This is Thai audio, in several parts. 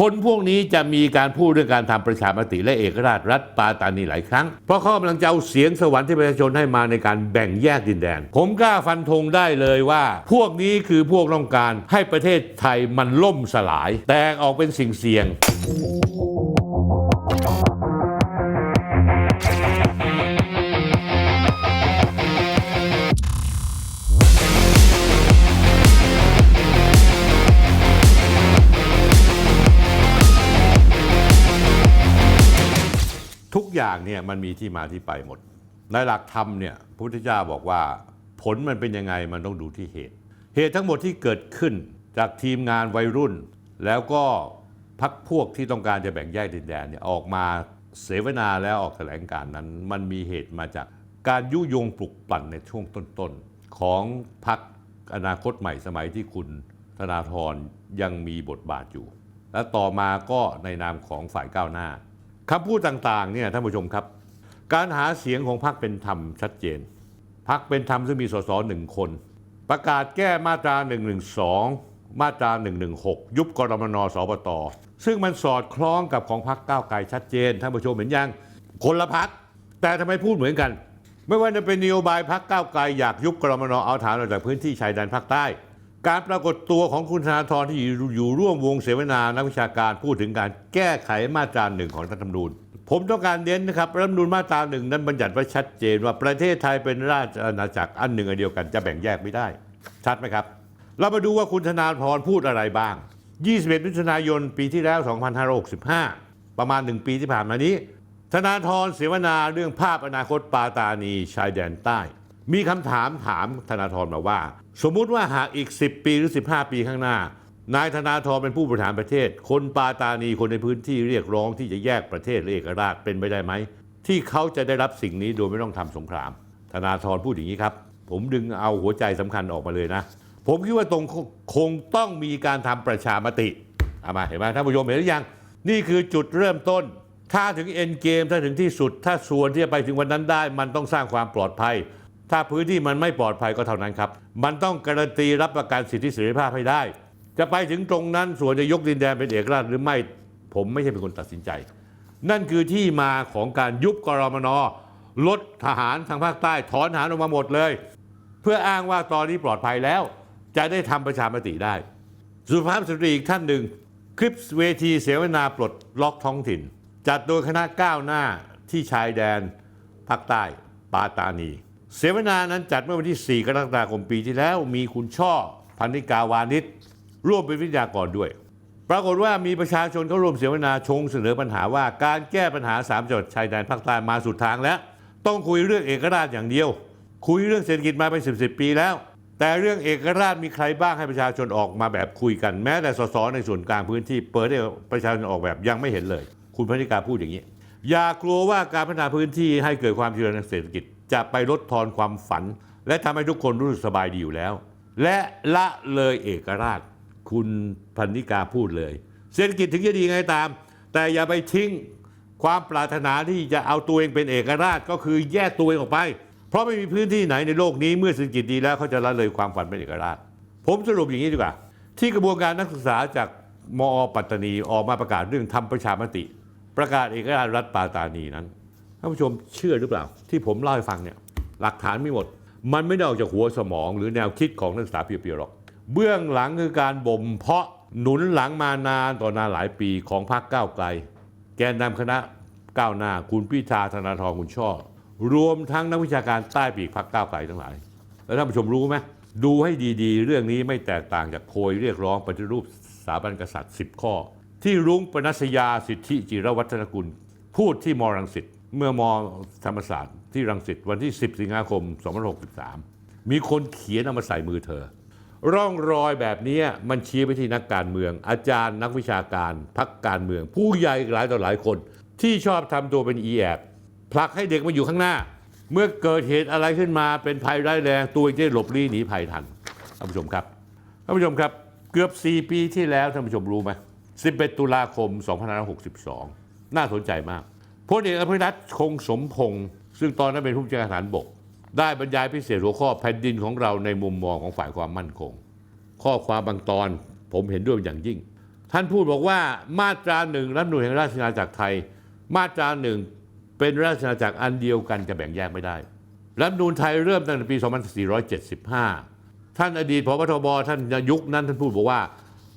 คนพวกนี้จะมีการพูดเรื่องการทำประชามติและเอกราชรัฐปาตานีหลายครั้ง เพราะเขากำลังจะเอาเสียงสวรรค์ที่ประชาชนให้มาในการแบ่งแยกดินแดน ผมกล้าฟันธงได้เลยว่า พวกนี้คือพวกต้องการให้ประเทศไทยมันล่มสลาย แตกออกเป็นสิ่งเสี่ยง เนี่ยมันมีที่มาที่ไปหมด ในหลักธรรมเนี่ยพระพุทธเจ้าบอกว่า ผลมันเป็นยังไงมันต้องดูที่เหตุ เหตุทั้งหมดที่เกิดขึ้นจากทีมงานวัยรุ่น แล้วก็พักพวกที่ต้องการจะแบ่งแยกดินแดนเนี่ยออกมาเสวนาแล้วออกแถลงการนั้น มันมีเหตุมาจากการยุยงปลุกปั่นในช่วงต้นๆของพักอนาคตใหม่สมัยที่คุณธนาธรยังมีบทบาทอยู่ และต่อมาก็ในนามของฝ่ายก้าวหน้า คำพูดต่างๆเนี่ยท่านผู้ชมครับ การหาเสียงของพรรคเป็นธรรมชัดเจนพรรคเป็นธรรมซึ่งมีสสหนึ่งคน ประกาศแก้มาตรา 112 มาตรา 116 ยุบกรมนสปตซึ่งมันสอดคล้องกับของพรรคก้าวไกลชัดเจนท่านผู้ชมเห็นยังคนละพรรคแต่ทำไมพูดเหมือนกัน ไม่ว่าจะเป็นนโยบายพรรคก้าวไกลอยากยุบกรมนเอาฐานออกจากพื้นที่ชายแดนภาคใต้ การปรากฏตัวของคุณธนาธรที่อยู่ร่วมวงเสวนานักวิชาการพูดถึงการแก้ไขมาตราหนึ่งของรัฐธรรมนูญ ผมต้องการเน้นนะครับรัฐธรรมนูญมาตราหนึ่งนั้นบัญญัติไว้ชัดเจนว่าประเทศไทยเป็นราชอาณาจักรอันหนึ่งอันเดียวกันจะแบ่งแยกไม่ได้ ชัดไหมครับ เรามาดูว่าคุณธนาธรพูดอะไรบ้าง 21 มิถุนายนปีที่แล้ว 2565 ประมาณ 1 ปีที่ผ่านมานี้ ธนาธรเสวนาเรื่องภาพอนาคตปาตานีชายแดนใต้ มีคำถามถามธนาธรมาว่า สมมุติว่าหากอีก 10 ปีหรือ 15 ปีข้างหน้า นายธนาธรเป็นผู้บริหารประเทศ คนปาตานีคนในพื้นที่เรียกร้องที่จะแยกประเทศหรือเอกราชเป็นไปได้ไหม ที่เขาจะได้รับสิ่งนี้โดยไม่ต้องทำสงคราม ธนาธรพูดอย่างนี้ครับ ผมดึงเอาหัวใจสำคัญออกมาเลยนะ ผมคิดว่าตรงคงต้องมีการทำประชามติเอามาเห็นไหมท่านผู้ชมเห็นหรือยัง นี่คือจุดเริ่มต้น ถ้าถึงเอ็นเกมถ้าถึงที่สุด ถ้าส่วนที่จะไปถึงวันนั้นได้ มันต้องสร้างความปลอดภัย ถ้าพื้นที่มันไม่ปลอดภัยก็เท่านั้นครับ มันต้องการันตีรับประกันสิทธิเสรีภาพให้ได้ จะไปถึงตรงนั้นส่วนจะยกดินแดนเป็นเอกราชหรือไม่ ผมไม่ใช่เป็นคนตัดสินใจ นั่นคือที่มาของการยุบกรมนลดทหารทางภาคใต้ถอนทหารออกมาหมดเลย เพื่ออ้างว่าตอนนี้ปลอดภัยแล้ว จะได้ทำประชามติได้ สุภาพสตรีอีกท่านหนึ่ง คลิปเวทีเสวนาปลดล็อกท้องถิ่น จัดโดยคณะก้าวหน้าที่ชายแดนภาคใต้ปาตานี เสวนานั้นจัดเมื่อวันที่ 4 กรกฎาคมปีที่แล้ว มีคุณช่อพันนิกาวานิชร่วมเป็นวิทยากรด้วย ปรากฏว่ามีประชาชนเข้าร่วมเสวนาชงเสนอปัญหาว่าการแก้ปัญหาสามจังหวัดชายแดนภาคใต้มาสุดทางแล้ว ต้องคุยเรื่องเอกราชอย่างเดียว คุยเรื่องเศรษฐกิจมาเป็นสิบสิบปีแล้ว แต่เรื่องเอกราชมีใครบ้างให้ประชาชนออกมาแบบคุยกันแม้แต่สสในส่วนกลางพื้นที่ เปิดให้ประชาชนออกแบบยังไม่เห็นเลย คุณพันธิกาพูดอย่างนี้ อย่ากลัวว่าการพัฒนาพื้นที่ให้เกิดความเจริญทางเศรษฐกิจ จะไปลดทอนความฝัน และทำให้ทุกคนรู้สึกสบายดีอยู่แล้ว และละเลยเอกราช คุณพันนิกาพูดเลย เศรษฐกิจถึงจะดีไงตาม แต่อย่าไปทิ้งความปรารถนาที่จะเอาตัวเองเป็นเอกราชก็คือแยกตัวเองออกไป เพราะไม่มีพื้นที่ไหนในโลกนี้เมื่อเศรษฐกิจดีแล้วเขาจะละเลยความฝันเป็นเอกราช ผมสรุปอย่างนี้ดีกว่า ที่กระบวนการนักศึกษาจากมอปัตตานีออกมาประกาศเรื่องทำประชามติ ประกาศเอกราชรัฐปาตานีนั้นานผู้ชมเชื่อหรือเปล่า ที่ผมเล่าให้ฟังเนี่ยหลักฐานไม่หมด มันไม่ได้ออกจากหัวสมองหรือแนวคิดของนักศึกษาเพียวๆหรอก เบื้องหลังคือการบ่มเพาะหนุนหลังมานานต่อนานหลายปีของพรรคก้าวไกล แกนนำคณะก้าวหน้าคุณพิธาธนาธรคุณช่อ รวมทั้งนักวิชาการใต้ปีกพรรคก้าวไกลทั้งหลาย แล้วท่านผู้ชมรู้ไหมดูให้ดีๆ เรื่องนี้ไม่แตกต่างจากโพยเรียกร้องปฏิรูปสถาบันกษัตริย์ 10 ข้อ ที่รุ้งปนัสยาสิทธิจิรวัฒนกุล พูดที่มรังสิต เมื่อมธรรมศาสตร์ที่รังสิตวันที่ 10 สิงหาคม 2563 มีคนเขียนเอามาใส่มือเธอ ร่องรอยแบบนี้มันชี้ไปที่นักการเมือง อาจารย์นักวิชาการพักการเมือง ผู้ใหญ่หลายต่อหลายคน ที่ชอบทำตัวเป็นอีแอบผลักให้เด็กมาอยู่ข้างหน้า เมื่อเกิดเหตุอะไรขึ้นมาเป็นภัยร้ายแรงตัวเองจะหลบลี้หนีภัยทันท่านผู้ชมครับท่านผู้ชมครับเกือบ 4 ปีที่แล้วท่านผู้ชมรู้ไหม11 ตุลาคม 2562 น่าสนใจมาก พลเอกอภิรัตคงสมพงศ์ซึ่งตอนนั้นเป็นผู้บัญชาการทหารบก ได้บรรยายพิเศษหัวข้อแผ่นดินของเราในมุมมองของฝ่ายความมั่นคง ข้อความบางตอนผมเห็นด้วยอย่างยิ่ง ท่านพูดบอกว่ามาตราหนึ่งรัฐธรรมนูญแห่งราชอาณาจักรไทย มาตราหนึ่งเป็นราชอาณาจักรอันเดียวกันจะแบ่งแยกไม่ได้รัฐธรรมนูญไทยเริ่มตั้งแต่ปี 2475 ท่านอดีตพบทบท่านยุคนั้นท่านพูดบอกว่า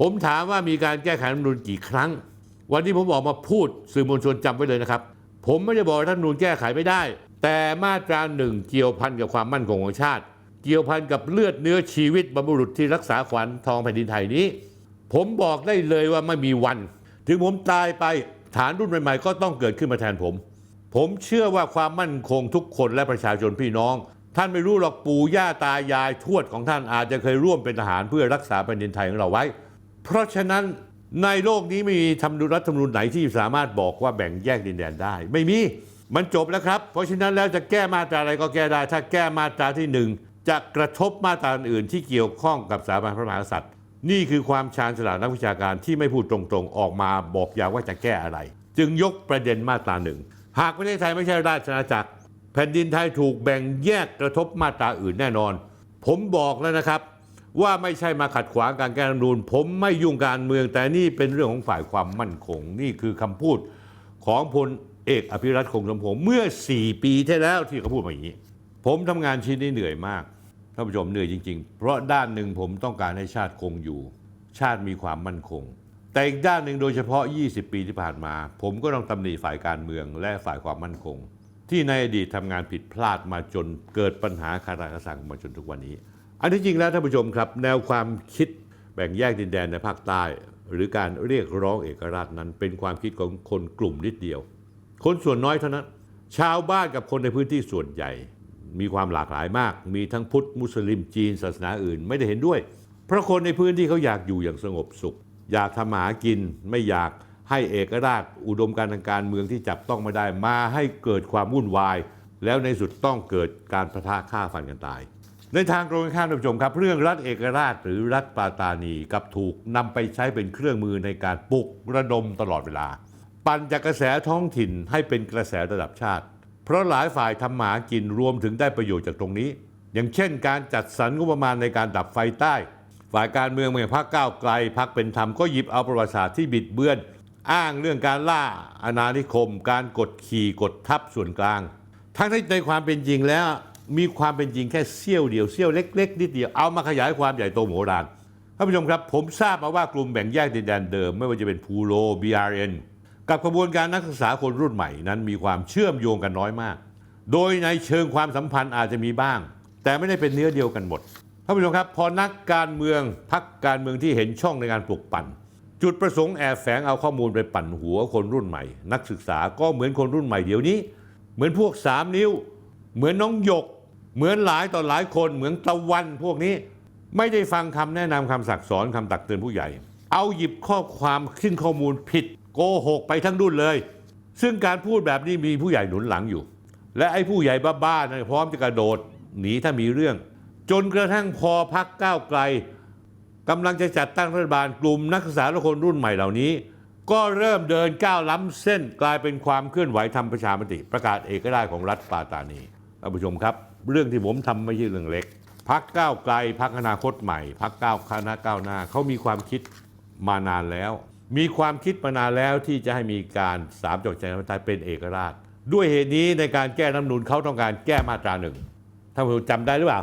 ผมถามว่ามีการแก้ไขรัฐธรรมนูญกี่ครั้ง วันนี้ผมออกมาพูดสื่อมวลชนจำไว้เลยนะครับ ผมไม่ได้บอกว่ารัฐมนูญแก้ไขไม่ได้ แต่มาตราหนึ่งเกี่ยวพันกับความมั่นคงของชาติ เกี่ยวพันกับเลือดเนื้อชีวิตบรรพบุรุษที่รักษาขวัญทองแผ่นดินไทยนี้ ผมบอกได้เลยว่าไม่มีวัน ถึงผมตายไปฐานรุ่นใหม่ๆก็ต้องเกิดขึ้นมาแทนผม ผมเชื่อว่าความมั่นคงทุกคนและประชาชนพี่น้อง ท่านไม่รู้หรอกปู่ย่าตายายทวดของท่านอาจจะเคยร่วมเป็นทหารเพื่อรักษาแผ่นดินไทยของเราไว้ เพราะฉะนั้น ในโลกนี้ไม่มีธรรมนูญรัฐธรรมนูญไหนที่สามารถบอกว่าแบ่งแยกดินแดนได้ ไม่มีมันจบแล้วครับ เพราะฉะนั้นแล้วจะแก้มาตราอะไรก็แก้ได้ ถ้าแก้มาตราที่หนึ่งจะกระทบมาตราอื่นที่เกี่ยวข้องกับสถาบันพระมหากษัตริย์ นี่คือความชาญฉลาดนักวิชาการที่ไม่พูดตรงๆ ออกมาบอกอยางว่าจะแก้อะไร จึงยกประเด็นมาตราหนึ่งหากประเทศไทยไม่ใช่ราชอาณาจักร แผ่นดินไทยถูกแบ่งแยกกระทบมาตราอื่นแน่นอน ผมบอกแล้วนะครับ ว่าไม่ใช่มาขัดขวางการแก้รัฐธรรมนูญผมไม่ยุ่งการเมือง แต่นี่เป็นเรื่องของฝ่ายความมั่นคง นี่คือคำพูดของพลเอกอภิรัตคงสมพงษ์เมื่อ 4 ปีที่แล้วที่เขาพูดมาอย่างนี้ ผมทำงานชิ้นนี้เหนื่อยมากท่านผู้ชมเหนื่อยจริง ๆ เพราะด้านหนึ่งผมต้องการให้ชาติคงอยู่ ชาติมีความมั่นคง แต่อีกด้านหนึ่งโดยเฉพาะ 20 ปีที่ผ่านมา ผมก็ต้องตำหนิฝ่ายการเมืองและฝ่ายความมั่นคง ที่ในอดีตทำงานผิดพลาดมาจนเกิดปัญหาคาราคาสังมาจนทุกวันนี้ อันที่จริงแล้วท่านผู้ชมครับ แนวความคิดแบ่งแยกดินแดนในภาคใต้ หรือการเรียกร้องเอกราชนั้น เป็นความคิดของคนกลุ่มนิดเดียว คนส่วนน้อยเท่านั้น ชาวบ้านกับคนในพื้นที่ส่วนใหญ่ มีความหลากหลายมาก มีทั้งพุทธมุสลิมจีนศาสนาอื่นไม่ได้เห็นด้วย เพราะคนในพื้นที่เขาอยากอยู่อย่างสงบสุข อยากทำหากินไม่อยากให้เอกราชอุดมการทางการเมืองที่จับต้องไม่ได้มาให้เกิดความวุ่นวาย แล้วในสุดต้องเกิดการประทะฆ่าฟันกันตาย ในทางตรงกันข้ามท่านผู้ชมครับ เรื่องรัฐเอกราชหรือรัฐปาตานีกับถูกนำไปใช้เป็นเครื่องมือในการปลุกระดมตลอดเวลา ปั่นจากกระแสท้องถิ่นให้เป็นกระแสระดับชาติ เพราะหลายฝ่ายทำหมากินรวมถึงได้ประโยชน์จากตรงนี้ อย่างเช่น การจัดสรรงบประมาณในการดับไฟใต้ ฝ่ายการเมืองอย่างพรรคก้าวไกลพรรคเป็นธรรมก็หยิบเอาประวัติศาสตร์ที่บิดเบือน อ้างเรื่องการล่าอาณานิคม การกดขี่กดทับส่วนกลาง ทั้งที่ในความเป็นจริงแล้ว มีความเป็นจริงแค่เสี้ยวเดียวเสี้ยวเล็ก ๆ นิดเดียวเอามาขยายความใหญ่โตโมโหฬารท่านผู้ชมครับ ผมทราบมาว่ากลุ่มแบ่งแยกดินแดนเดิม ไม่ว่าจะเป็นพูโร BRN กับกระบวนการนักศึกษาคนรุ่นใหม่นั้นมีความเชื่อมโยงกันน้อยมาก โดยในเชิงความสัมพันธ์อาจจะมีบ้าง แต่ไม่ได้เป็นเนื้อเดียวกันหมดท่านผู้ชมครับ พอนักการเมืองพักการเมืองที่เห็นช่องในการปลุกปั่น จุดประสงค์แอบแฝงเอาข้อมูลไปปั่นหัวคนรุ่นใหม่ นักศึกษาก็เหมือนคนรุ่นใหม่เดี๋ยวนี้ เหมือนพวกสามนิ้ว เหมือนน้องหยก เหมือนหลายต่อหลายคนเหมือนตะวันพวกนี้ไม่ได้ฟังคำแนะนำคำสั่งสอนคำตักเตือนผู้ใหญ่ เอาหยิบข้อความขึ้นข้อมูลผิดโกหกไปทั้งรุ่นเลย ซึ่งการพูดแบบนี้มีผู้ใหญ่หนุนหลังอยู่ และไอ้ผู้ใหญ่บ้าๆนะพร้อมจะกระโดดหนีถ้ามีเรื่อง จนกระทั่งพอพักก้าวไกลกำลังจะจัดตั้งรัฐบาลกลุ่มนักศึกษาและคนรุ่นใหม่เหล่านี้ ก็เริ่มเดินก้าวล้ำเส้นกลายเป็นความเคลื่อนไหวทำประชามติ ประกาศเอกราชของรัฐปาตานีท่านผู้ชมครับ เรื่องที่ผมทำไม่ใช่เรื่องเล็กพักก้าวไกลพักอนาคตใหม่พักก้าวคณะก้าวหน้าเขามีความคิดมานานแล้ว มีความคิดมานานแล้วที่จะให้มีการสามจังหวัดชายแดนใต้เป็นเอกราช ด้วยเหตุนี้ในการแก้รัฐนูญเขาต้องการแก้มาตราหนึ่งท่านผู้ชมจำได้หรือเปล่า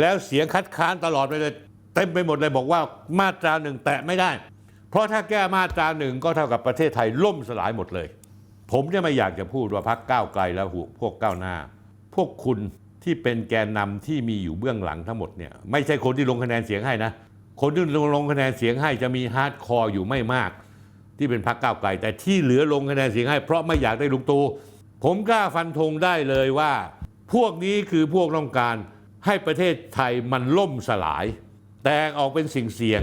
แล้วเสียงคัดค้านตลอดไปเลยเต็มไปหมดเลยบอกว่ามาตราหนึ่งแตะไม่ได้ เพราะถ้าแก้มาตราหนึ่งก็เท่ากับประเทศไทยล่มสลายหมดเลย ผมเนี่ยไม่อยากจะพูดว่าพักก้าวไกลแล้วพวกก้าวหน้า พวกคุณ ที่เป็นแกนนำที่มีอยู่เบื้องหลังทั้งหมดเนี่ยไม่ใช่คนที่ลงคะแนนเสียงให้นะ คนที่ลงลงคะแนนเสียงให้จะมีฮาร์ดคอร์อยู่ไม่มาก ที่เป็นพักก้าวไกล แต่ที่เหลือลงคะแนนเสียงให้ เพราะไม่อยากได้ลุงตู่ผมกล้าฟันธงได้เลยว่า พวกนี้คือพวกต้องการให้ประเทศไทยมันล่มสลาย แตกออกเป็นสิ่งเสี่ยง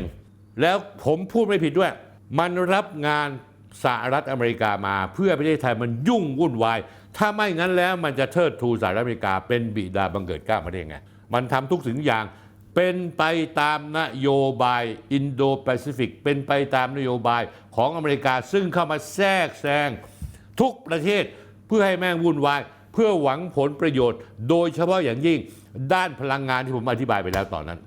แล้วผมพูดไม่ผิดด้วย มันรับงาน สหรัฐอเมริกามาเพื่อประเทศไทยมันยุ่งวุ่นวาย ถ้าไม่งั้นแล้วมันจะเทิดทูสหรัฐอเมริกาเป็นบิดาบังเกิดกล้ามาได้ไง มันทำทุกสิ่งอย่างเป็นไปตามนโยบายอินโดแปซิฟิกเป็นไปตามนโยบายของอเมริกา ซึ่งเข้ามาแทรกแซงทุกประเทศเพื่อให้แม่งวุ่นวาย เพื่อหวังผลประโยชน์ โดยเฉพาะอย่างยิ่งด้านพลังงานที่ผมอธิบายไปแล้วตอนนั้น